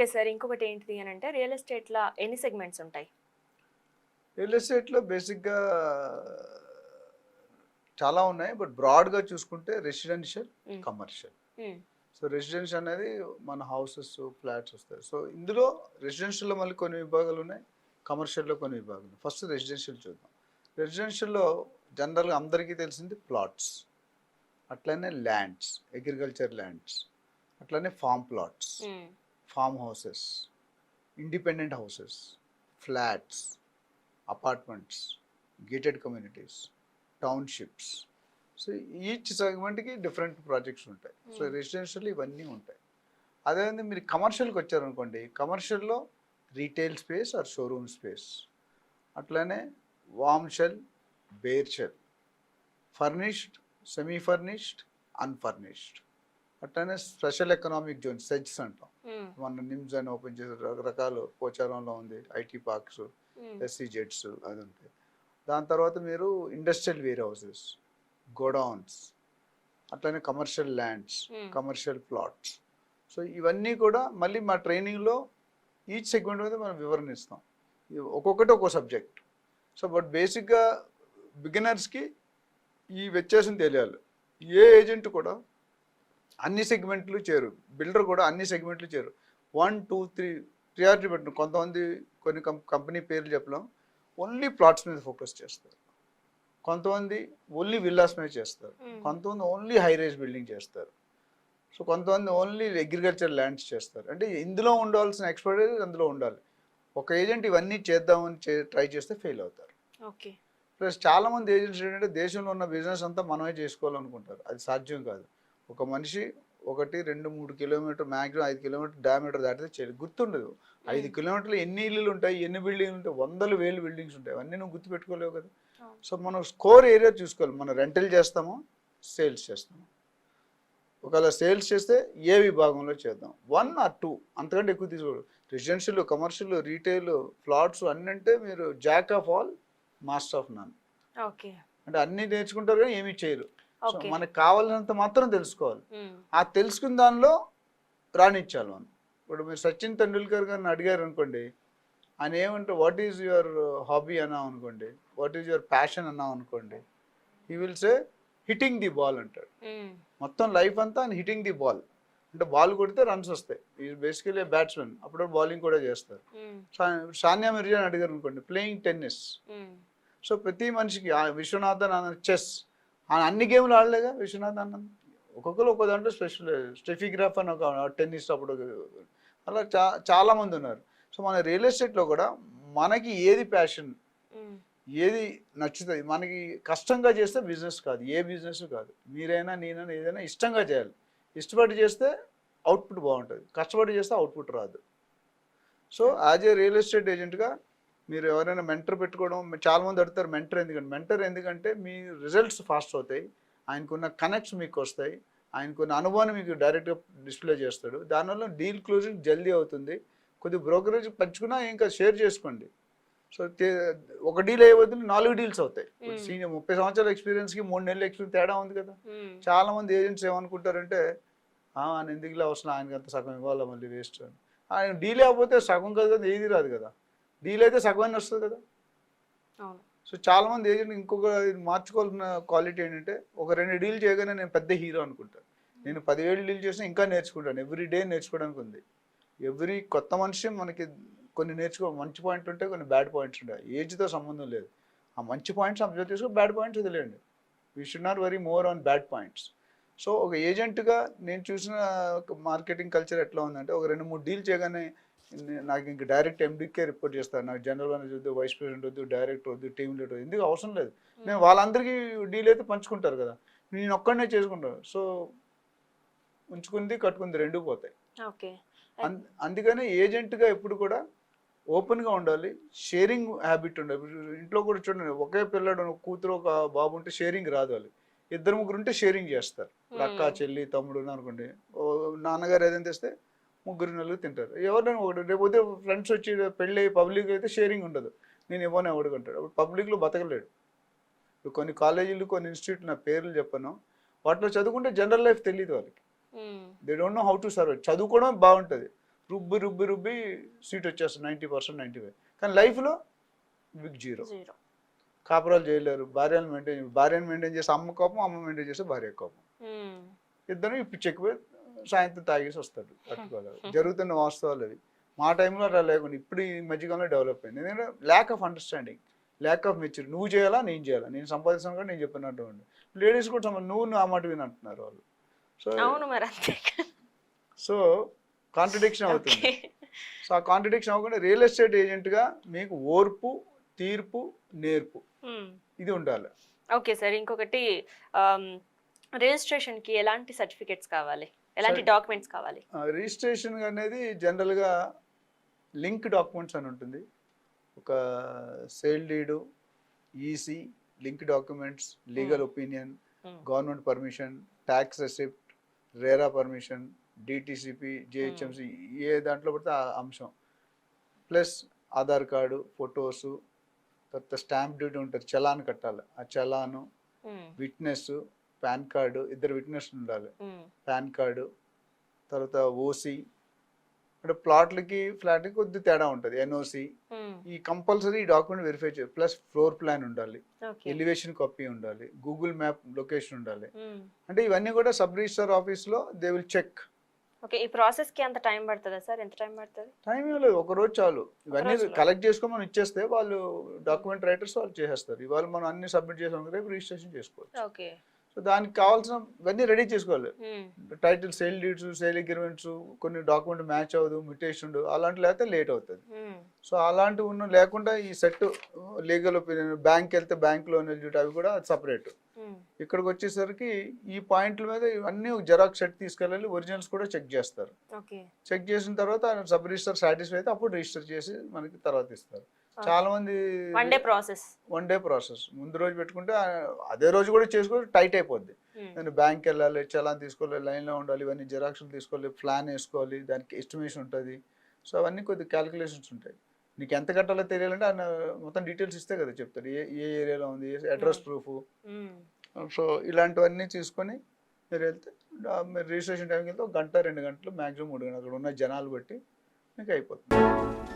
Okay sir ఇంకొకటి ఏంటిది అని అంటే రియల్ ఎస్టేట్ లా ఎన్ని సెగ్మెంట్స్ ఉంటాయి? రియల్ ఎస్టేట్లో బేసిక్గా చాలా ఉన్నాయి బట్ బ్రాడ్గా చూసుకుంటే రెసిడెన్షియల్. కమర్షియల్. సో రెసిడెన్షియల్ అనేది మన హౌసెస్ ఫ్లాట్స్ వస్తాయి. సో ఇందులో రెసిడెన్షియల్లో మళ్ళీ కొన్ని విభాగాలు ఉన్నాయి కమర్షియల్లో కొన్ని విభాగాలు ఫస్ట్ రెసిడెన్షియల్ చూద్దాం. రెసిడెన్షియల్లో జనరల్గా అందరికీ తెలిసింది ప్లాట్స్. అట్లనే ల్యాండ్స్ అగ్రికల్చర్ ల్యాండ్స్. అట్లనే farm plots. Farm houses independent houses flats apartments gated communities townships. So each సెగ్మెంట్కి different projects ఉంటాయి. So Hmm. రెసిడెన్షియల్ ఇవన్నీ ఉంటాయి. అదేవిధంగా మీరు కమర్షియల్కి వచ్చారనుకోండి కమర్షియల్లో retail space or showroom space అట్లనే warm shell bare shell furnished semi furnished unfurnished అట్లనే special economic zone SEZs అంటాం. మన నిమ్స్ అని ఓపెన్ చేసి రకరకాల పోచారంలో ఉంది ఐటీ పార్క్స్. ఎస్సీ జెట్స్ అది ఉంటాయి దాని తర్వాత మీరు ఇండస్ట్రియల్ వేర్ హౌసెస్ గోడౌన్స్ అట్లనే commercial lands. Commercial plots so ఇవన్నీ కూడా మళ్ళీ మా ట్రైనింగ్లో ఈచ్ సెగ్మెంట్ మీద మనం వివరణ ఇస్తాం ఒక్కొక్కటి ఒక్కో సబ్జెక్ట్ సో బట్ బేసిక్గా బిగినర్స్కి ఈ వ్యత్యాసం తెలియాలి ఏ ఏజెంట్ కూడా అన్ని సెగ్మెంట్లు చేరు. బిల్డర్ కూడా అన్ని సెగ్మెంట్లు చేరు. వన్ టూ త్రీ ప్రియారిటీ పెట్టిన కొంతమంది కొన్ని కంపెనీ పేర్లు చెప్పలేం. ఓన్లీ ప్లాట్స్ మీద ఫోకస్ చేస్తారు. కొంతమంది ఓన్లీ విల్లాస్ మీద చేస్తారు. కొంతమంది ఓన్లీ హై రైజ్ బిల్డింగ్ చేస్తారు. సో కొంతమంది ఓన్లీ అగ్రికల్చర్ ల్యాండ్స్ చేస్తారు. అంటే ఇందులో ఉండాల్సిన ఎక్స్పర్టైజ్ అందులో ఉండాలి. ఒక ఏజెంట్ ఇవన్నీ చేద్దామని ట్రై చేస్తే ఫెయిల్ అవుతారు. ఓకే. ప్లస్ చాలా మంది ఏజెంట్స్ ఏంటంటే దేశంలో ఉన్న బిజినెస్ అంతా మనమే చేసుకోవాలనుకుంటారు. అది సాధ్యం కాదు. ఒక మనిషి ఒకటి రెండు మూడు కిలోమీటర్ మ్యాక్సిమం ఐదు కిలోమీటర్ డయామీటర్ దాటితే గుర్తుండదు. ఐదు మ్మ్. కిలోమీటర్లు ఎన్ని ఇల్లులు ఉంటాయి ఎన్ని బిల్డింగ్లు ఉంటాయి వందలు వేలు బిల్డింగ్స్ ఉంటాయి. అవన్నీ నువ్వు గుర్తుపెట్టుకోలేవు కదా. సో మనం స్కోర్ ఏరియా చూసుకోవాలి. మనం రెంటల్ చేస్తామో సేల్స్ చేస్తాము? ఒకవేళ సేల్స్ చేస్తే ఏ విభాగంలో చేద్దాం? వన్ ఆర్ టూ అంతకంటే ఎక్కువ తీసుకోడు రెసిడెన్షియల్ కమర్షియల్ రీటైల్ ఫ్లాట్స్ అన్నీ అంటే మీరు jack of all master of none okay. అంటే అన్నీ నేర్చుకుంటారు కానీ ఏమీ చేయరు. మనకు కావాల్సినంత మాత్రం తెలుసుకోవాలి. ఆ తెలుసుకున్న దానిలో రాణించాలి మనం. ఇప్పుడు మీరు సచిన్ తెండూల్కర్ గారిని అడిగారు అనుకోండి ఆయన ఏమంటే వాట్ ఈజ్ యువర్ హాబీ అన్నాం అనుకోండి వాట్ ఈజ్ యువర్ ప్యాషన్ అన్నాం అనుకోండి he will say hitting the ball అంటాడు. మొత్తం లైఫ్ అంతా ఆయన హిట్టింగ్ ది బాల్ అంటే బాల్ కొడితే రన్స్ వస్తాయి. ఈ బేసికలీ బ్యాట్స్మెన్ అప్పుడు బౌలింగ్ కూడా చేస్తారు. సానియా మిర్జా అడిగారు అనుకోండి ప్లేయింగ్ టెన్నిస్. సో ప్రతి మనిషికి ఆ విశ్వనాథన్ అన్న చెస్ ఆయన అన్ని గేమ్లు ఆడలేగా విశ్వనాథ్ అన్న? ఒక్కొక్కరు ఒక్కో దాంట్లో స్పెషల్ స్టెఫిగ్రాఫ్ అని ఒక టెన్నిస్ అప్పుడు అలా చా చాలా మంది ఉన్నారు. సో మన రియల్ ఎస్టేట్లో కూడా మనకి ఏది ప్యాషన్. ఏది నచ్చుతుంది మనకి కష్టంగా చేస్తే బిజినెస్ కాదు ఏ బిజినెస్ కాదు. మీరైనా నేనైనా ఏదైనా ఇష్టంగా చేయాలి. ఇష్టపడి చేస్తే అవుట్పుట్ బాగుంటుంది. కష్టపడి చేస్తే అవుట్పుట్ రాదు. So as a real estate ఏజెంట్గా మీరు ఎవరైనా మెంటర్ పెట్టుకోవడం చాలా మంది అడుగుతారు మెంటర్ ఎందుకంటే మెంటర్ ఎందుకంటే మీ రిజల్ట్స్ ఫాస్ట్ అవుతాయి. ఆయనకున్న కనెక్ట్స్ మీకు వస్తాయి. ఆయనకున్న అనుభవాన్ని మీకు డైరెక్ట్గా డిస్ప్లే చేస్తాడు. దానివల్ల డీల్ క్లోజింగ్ జల్దీ అవుతుంది. కొద్ది బ్రోకరేజ్ పంచుకున్నా ఇంకా షేర్ చేసుకోండి. సో ఒక డీల్ అయ్యే బదులు నాలుగు డీల్స్ అవుతాయి. సీనియర్ ముప్పై సంవత్సరాల ఎక్స్పీరియన్స్కి మూడు నెలల ఎక్స్పీరియన్స్ తేడా ఉంది కదా. చాలా మంది ఏజెంట్స్ ఏమనుకుంటారంటే "ఆ, ఆయన ఎందుకులే అవసరం ఆయనకి అంత సగం ఇవ్వాలా మళ్ళీ వేస్ట్ అని. ఆయన డీల్ అయిపోతే సగం కదా ఏది రాదు కదా. డీల్ అయితే సగం వస్తుంది కదా సో చాలా మంది ఏజెంట్ ఇంకొక మార్చుకోవాల్సిన క్వాలిటీ ఏంటంటే ఒక రెండు డీల్ చేయగానే నేను పెద్ద హీరో అనుకుంటాను నేను పదివేలు డీల్ చేసినా ఇంకా నేర్చుకుంటాను. ఎవ్రీ డే నేర్చుకోవడానికి ఉంది. ఎవ్రీ కొత్త మనిషి మనకి కొన్ని నేర్చుకో మంచి పాయింట్ ఉంటాయి కొన్ని బ్యాడ్ పాయింట్స్ ఉంటాయి. ఏజ్తో సంబంధం లేదు. ఆ మంచి పాయింట్స్ అబ్జర్వ్ చేసుకో బ్యాడ్ పాయింట్స్ వదిలేయండి. We should not worry more on bad points so ఒక ఏజెంట్గా నేను చూసిన మార్కెటింగ్ కల్చర్ ఎట్లా ఉందంటే ఒక రెండు మూడు డీల్ చేయగానే నాకు ఇంక డైరెక్ట్ ఎండికే రిపోర్ట్ చేస్తాను నాకు జనరల్ మేనేజర్ వద్దు వైస్ ప్రెసిడెంట్ వద్దు డైరెక్టర్ వద్దు టీమ్ లీడర్ వద్దు. ఎందుకు అవసరం లేదు. నేను వాళ్ళందరికీ డీల్ అయితే పంచుకుంటారు కదా. నేను ఒక్కడనే చేసుకుంటాను. సో ఉంచుకుంది కట్టుకుంది రెండు పోతాయి. ఓకే. అందుకనే ఏజెంట్గా ఎప్పుడు కూడా ఓపెన్గా ఉండాలి. షేరింగ్ హ్యాబిట్ ఉండాలి. ఇంట్లో కూడా చూడండి ఒకే పిల్లడు కూతురు ఒక బాబు ఉంటే షేరింగ్ రాదు వాళ్ళు ఇద్దరు ముగ్గురు ఉంటే షేరింగ్ చేస్తారు. అక్క. చెల్లి తమ్ముడు అనుకోండి. నాన్నగారు ఏదైనా తెస్తే ముగ్గురు నలుగురు తింటారు. ఎవరైనా ఒకటి రేపు ఫ్రెండ్స్ వచ్చి పెళ్ళి పబ్లిక్ అయితే షేరింగ్ ఉండదు. నేను ఇవ్వను ఎవడు అంటాడు అప్పుడు పబ్లిక్లో బతకలేడు. కొన్ని కాలేజీలు కొన్ని ఇన్స్టిట్యూట్ నా పేర్లు చెప్పను. వాటిలో చదువుకుంటే జనరల్ లైఫ్ తెలియదు వాళ్ళకి. They don't know how to serve చదువుకోవడం బాగుంటుంది. రుబ్బి రుబ్బి రుబ్బి సీట్ వచ్చేస్తుంది నైంటీ పర్సెంట్ నైంటీ ఫైవ్ కానీ లైఫ్లో బిగ్ జీరో కాపురాలు చేయలేరు. భార్యను మెయింటైన్ భార్యను మెయింటైన్ చేస్తే అమ్మ కోపం అమ్మ మెయింటైన్ చేస్తే భార్య కోపం. ఇద్దరు ఇప్పుడు చెక్కిపోయి సాయంత్రం తాగేసి వస్తాడు పట్టుకోలేదు జరుగుతున్న వాస్తవాలు అవి. మా టైంలో అలా లేకుండా ఇప్పుడు ఈ మధ్యకాలంలో డెవలప్ అయింది. ఎందుకంటే lack of understanding lack of maturity నువ్వు చేయాలా నేను చేయాలా? నేను సంపాదిస్తాను కూడా నేను చెప్పినట్టు లేడీస్ కూడా నువ్వు నా మాట విని అంటున్నారు వాళ్ళు. సో అవును మరి అంతే సో కాంట్రడిక్షన్ అవుతుంది. సో ఆ కాంట్రడిక్షన్ అవ్వకుండా రియల్ ఎస్టేట్ ఏజెంట్గా మీకు ఓర్పు తీర్పు నేర్పు ఇది ఉండాలి. ఓకే సార్ ఇంకొకటి రిజిస్ట్రేషన్కి ఎలాంటి సర్టిఫికెట్స్ కావాలి? ఎలాంటి డాక్యుమెంట్స్ కావాలి? రిజిస్ట్రేషన్ అనేది జనరల్గా లింక్ డాక్యుమెంట్స్ అని ఉంటుంది. ఒక sale deed EC link documents legal opinion Hmm. Government permission tax receipt RERA permission DTCP GHMC ఏ దాంట్లో పడితే ఆ అంశం. ప్లస్ ఆధార్ కార్డు ఫొటోసు తర్వాత స్టాంప్ డ్యూటీ ఉంటుంది చలాన్ కట్టాలి. ఆ చలాను. విట్నెస్ పాన్ కార్డు ఇద్దరు విట్నెస్ ఉండాలి. పాన్ కార్డు తర్వాత ఓసి అంటే ప్లాట్లకి ఫ్లాట్కి కొద్ది తేడా ఉంటుంది. ఎన్ఓసి. ఈ కంపల్సరీ ఈ డాక్యుమెంట్ వెరిఫై చేయాలి. ప్లస్ ఫ్లోర్ ప్లాన్ ఉండాలి. ఎలివేషన్ కాపీ ఉండాలి. గూగుల్ మ్యాప్ లొకేషన్ ఉండాలి. అంటే ఇవన్నీ కూడా సబ్ రిజిస్టర్ ఆఫీస్లో దే విల్ చెక్. ఓకే ఈ ప్రాసెస్కి అంత టైం పడుతుందా సార్? ఎంత టైం పడుతుంది? టైం ఏం లేదు. ఒక రోజు చాలు. ఇవన్నీ? కలెక్ట్ చేసుకొని మనం ఇచ్చేస్తే వాళ్ళు డాక్యుమెంట్ రైటర్స్ వాళ్ళు చేసేస్తారు. ఇవాళ మనం అన్ని సబ్మిట్ చేసాం రేపు రిజిస్ట్రేషన్ చేసుకోవచ్చు. ఓకే. సో దానికి కావాల్సిన ఇవన్నీ రెడీ చేసుకోవాలి. Title sale deeds sale agreements కొన్ని డాక్యుమెంట్ మ్యాచ్ అవ్వదు మ్యూటేషన్ అలాంటి లేకపోతే లేట్ అవుతుంది. సో అలాంటివి ఉన్న లేకుండా ఈ సెట్ లీగల్ ఒపీనియన్ బ్యాంక్ వెళ్తే బ్యాంక్ లోన్ ఎలిజిబిలిటీ అవి కూడా సపరేట్. ఇక్కడికి వచ్చేసరికి ఈ పాయింట్ల మీద ఇవన్నీ జెరాక్స్ సెట్ తీసుకెళ్ళాలి ఒరిజినల్స్ కూడా చెక్ చేస్తారు చెక్ చేసిన తర్వాత సబ్ రిజిస్టర్ సాటిస్ఫై అయితే అప్పుడు రిజిస్టర్ చేసి మనకి తర్వాత ఇస్తారు చాలా మంది one day process one day process ముందు రోజు పెట్టుకుంటే అదే రోజు కూడా చేసుకుంటే టైట్ అయిపోద్ది. నేను బ్యాంక్ వెళ్ళాలి చలాన్ తీసుకోవాలి లైన్లో ఉండాలి ఇవన్నీ జిరాక్స్లు తీసుకోవాలి ప్లాన్ వేసుకోవాలి దానికి ఎస్టిమేషన్ ఉంటుంది. సో అవన్నీ కొద్ది క్యాలిక్యులేషన్స్ ఉంటాయి. నీకు ఎంత కట్టాలో తెలియాలంటే ఆయన మొత్తం డీటెయిల్స్ ఇస్తే కదా చెప్తాడు. ఏ ఏ ఏరియాలో ఉంది అడ్రస్ ప్రూఫ్ సో ఇలాంటివన్నీ తీసుకొని మీరు వెళ్తే మీరు రిజిస్ట్రేషన్ టైంకి వెళ్తే ఒక గంట రెండు గంటలు మ్యాక్సిమం మూడు గంటలు అక్కడ ఉన్న జనాలు బట్టి మీకు అయిపోతుంది.